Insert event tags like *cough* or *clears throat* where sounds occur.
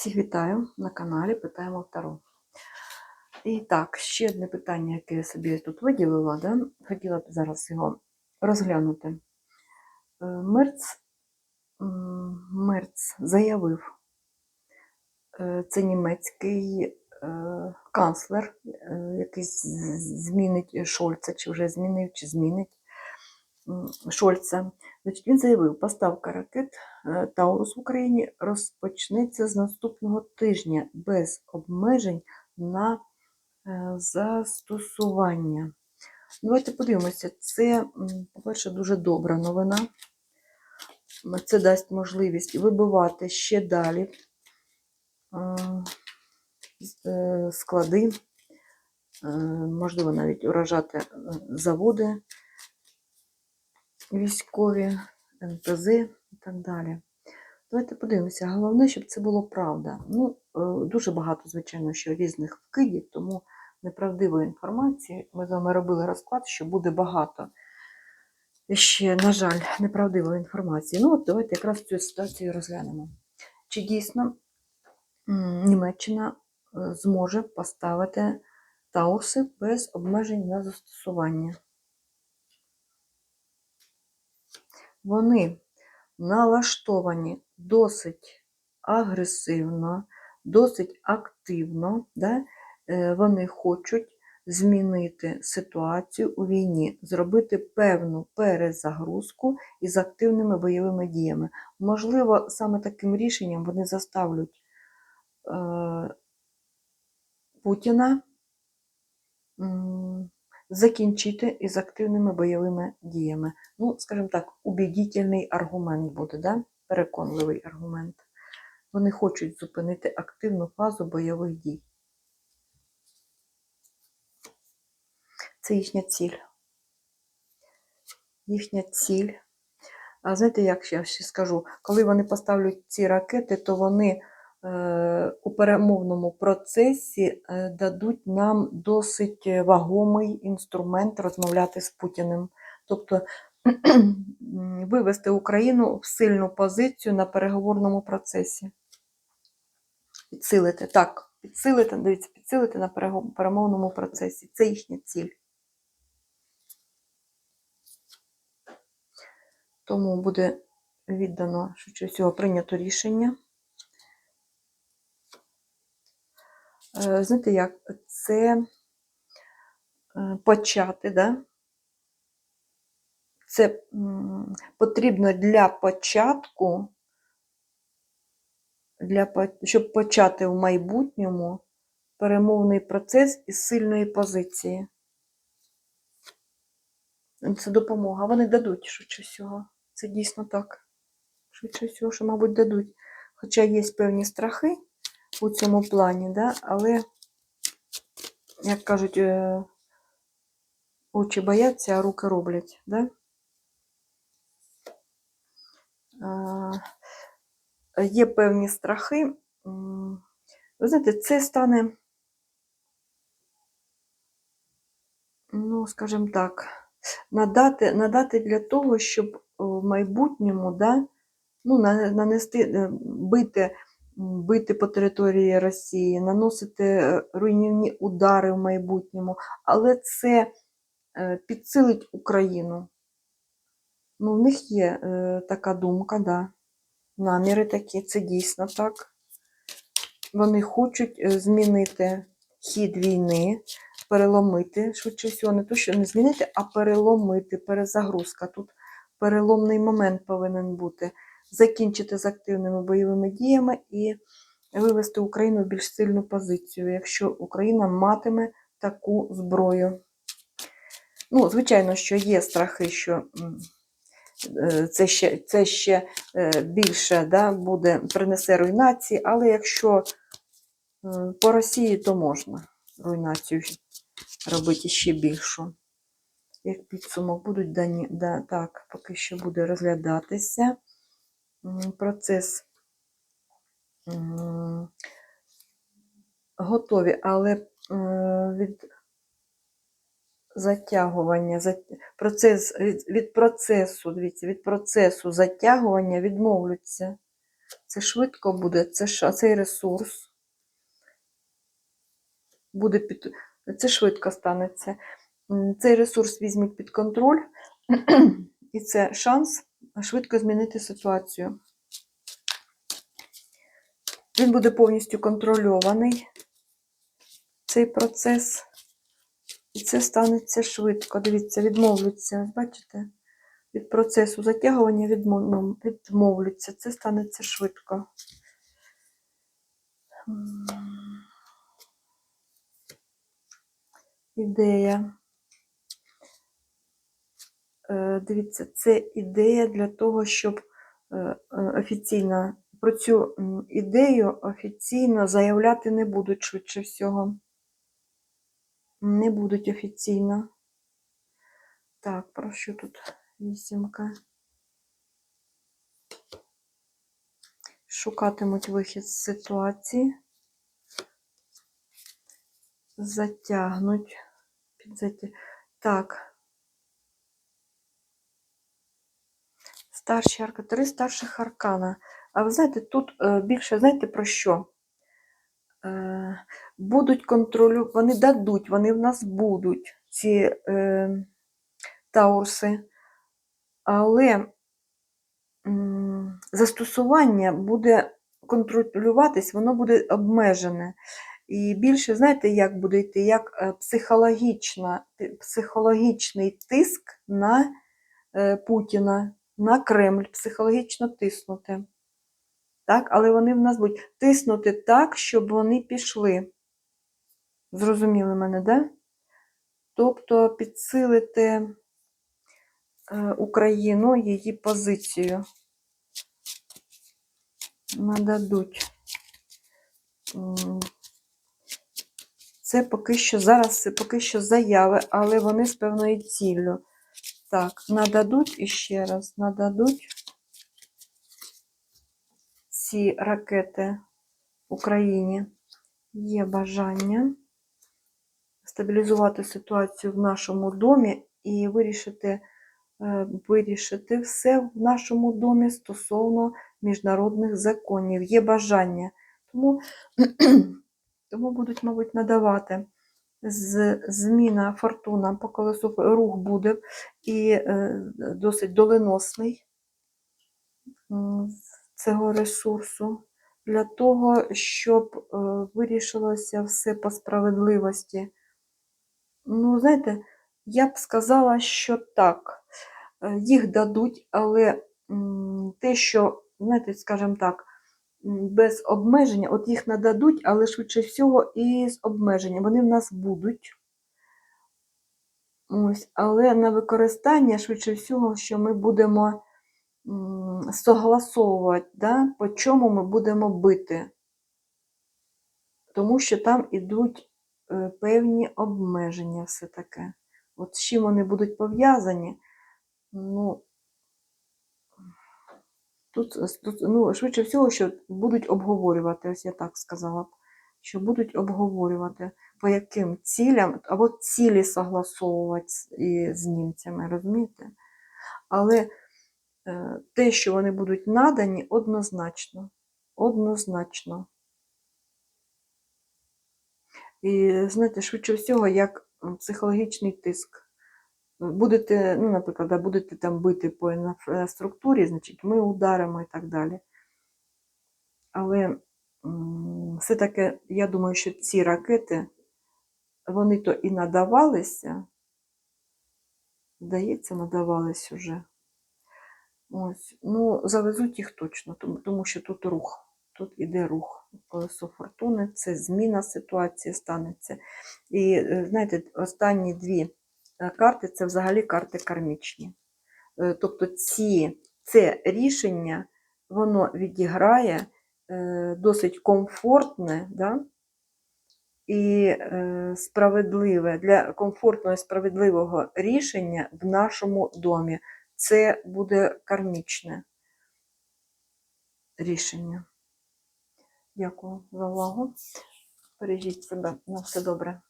Всіх вітаю на каналі Питаємо Таро. І так, ще одне питання, яке я собі тут виділила, да? хотіла б зараз його розглянути. Е, Мерц, Мерц заявив, е, це німецький е, канцлер, який змінить Шольца, чи вже змінив, чи змінить Шольца. Значить, він заявив, поставка ракет е, Таурус в Україні розпочнеться з наступного тижня без обмежень на е, застосування. Давайте подивимося. Це, по-перше, дуже добра новина. Це дасть можливість вибивати ще далі е, склади, можливо, навіть уражати заводи військові, НПЗ і так далі. Давайте подивимося. Головне, щоб це було правда. Ну, е, дуже багато, звичайно, що різних вкидів, тому неправдивої інформації. Ми з вами робили розклад, що буде багато. Ще, на жаль, неправдивої інформації. Ну, от давайте якраз цю ситуацію розглянемо. Чи дійсно Німеччина е, зможе поставити Таурси без обмежень на застосування? Вони налаштовані досить агресивно, досить активно. Да? Е, Вони хочуть змінити ситуацію у війні, зробити певну перезагрузку із активними бойовими діями. Можливо, саме таким рішенням вони заставлять е, Путіна закінчити із активними бойовими діями. Ну, скажімо так, убедительний аргумент буде, да? переконливий аргумент. Вони хочуть зупинити активну фазу бойових дій. Це їхня ціль. Їхня ціль. А знаєте, як я ще скажу, коли вони поставлять ці ракети, то вони у перемовному процесі е, дадуть нам досить вагомий інструмент розмовляти з Путіним. Тобто *clears throat* вивести Україну в сильну позицію на переговорному процесі. Підсилити. Так, підсилити, дивіться, підсилити на перемовному процесі. Це їхня ціль. Тому буде віддано швидше всього прийнято рішення. Е, Знаєте як? Це е, почати, да? Це потрібно для початку, для, щоб почати в майбутньому перемовний процес із сильної позиції. Це допомога. Вони дадуть швидше всього. Це дійсно так. Швидше всього, що, мабуть, дадуть. Хоча є певні страхи у цьому плані, да? але, як кажуть, е, очі бояться, а руки роблять. Да? Е, Є певні страхи. Ви знаєте, це стане, ну, скажімо так, надати, надати для того, щоб в майбутньому да, ну, нанести, е, бити, бити по території Росії, наносити е, руйнівні удари в майбутньому, але це е, підсилить Україну. Ну, в них є е, така думка, да. наміри такі, це дійсно так. Вони хочуть змінити хід війни, переломити, швидше всього, не то, що не змінити, а переломити, перезагрузка. Тут переломний момент повинен бути. Закінчити з активними бойовими діями і вивести Україну в більш сильну позицію, якщо Україна матиме таку зброю. Ну, звичайно, що є страхи, що е, це ще, це ще е, більше да, буде, принесе руйнації, але якщо по Росії, то можна руйнацію робити ще більшу. Як підсумок будуть дані, да, так, поки що буде розглядатися процес. Готові, але е, від затягування, процес, від, процесу, дивіться, від процесу затягування відмовляться. Це швидко буде, це цей ресурс буде під. Це швидко станеться. Цей ресурс візьмуть під контроль, *clears throat* і це шанс швидко змінити ситуацію. Він буде повністю контрольований, цей процес. І це станеться швидко. Дивіться, відмовляться, бачите? Від процесу затягування ну, відмовляться. Це станеться швидко. Ідея. Е, Дивіться, це ідея для того, щоб е, е, офіційно про цю ідею офіційно заявляти не будуть швидше всього. Не будуть офіційно. Так, про що тут вісімка? Шукатимуть вихід з ситуації. Затягнуть. Підзатя... Так. Старші арка, три старших аркана. А ви знаєте, тут е, більше, знаєте про що? Е, будуть контролю, вони дадуть, вони в нас будуть, ці е, таурси. Але застосування буде контролюватись, воно буде обмежене. І більше, знаєте, як буде йти? Як е, психологічна, психологічний тиск на Путіна, на Кремль, психологічно тиснути. Так? Але вони в нас будуть тиснути так, щоб вони пішли. Зрозуміли мене, да? Тобто підсилити е, Україну, її позицію. Нададуть. Це поки що зараз це поки що заяви, але вони з певною ціллю. Так, нададуть іще раз, нададуть ці ракети Україні. Є бажання стабілізувати ситуацію в нашому домі і вирішити, е, вирішити все в нашому домі стосовно міжнародних законів. Є бажання. Тому, *clears throat* тому будуть, мабуть, надавати. З, зміна фортуна по колесу рух буде. І е, досить доленосний цього ресурсу. Для того, щоб е, вирішилося все по справедливості. Ну, знаєте, я б сказала, що так, е, їх дадуть, але те, що, знаєте, скажімо так, без обмеження, от їх нададуть, але швидше всього і з обмеженням. Вони в нас будуть. Ось, але на використання, швидше всього, що ми будемо согласовувати, да, по чому ми будемо бити. Тому що там ідуть е, певні обмеження все таке. От з чим вони будуть пов'язані, ну, тут, тут ну, швидше всього, що будуть обговорювати, ось я так сказала, що будуть обговорювати, по яким цілям, або цілі согласовувати з німцями, розумієте? Але е, те, що вони будуть надані, однозначно. Однозначно. І знаєте, швидше всього, як психологічний тиск. Будете, ну, наприклад, будете там бити по інфраструктурі, значить, ми ударимо і так далі. Але все-таки, я думаю, що ці ракети, вони то і надавалися, здається, надавались уже. Ось, ну, завезуть їх точно, тому, тому що тут рух. Тут іде рух. Колесо фортуни, це зміна ситуації станеться. І е, знаєте, останні дві карти це взагалі карти кармічні. Е, Тобто ці, це рішення, воно відіграє е, досить комфортне да? і е, справедливе для комфортного і справедливого рішення в нашому домі. Це буде кармічне рішення. Дякую за увагу. Бережіть себе. На все добре.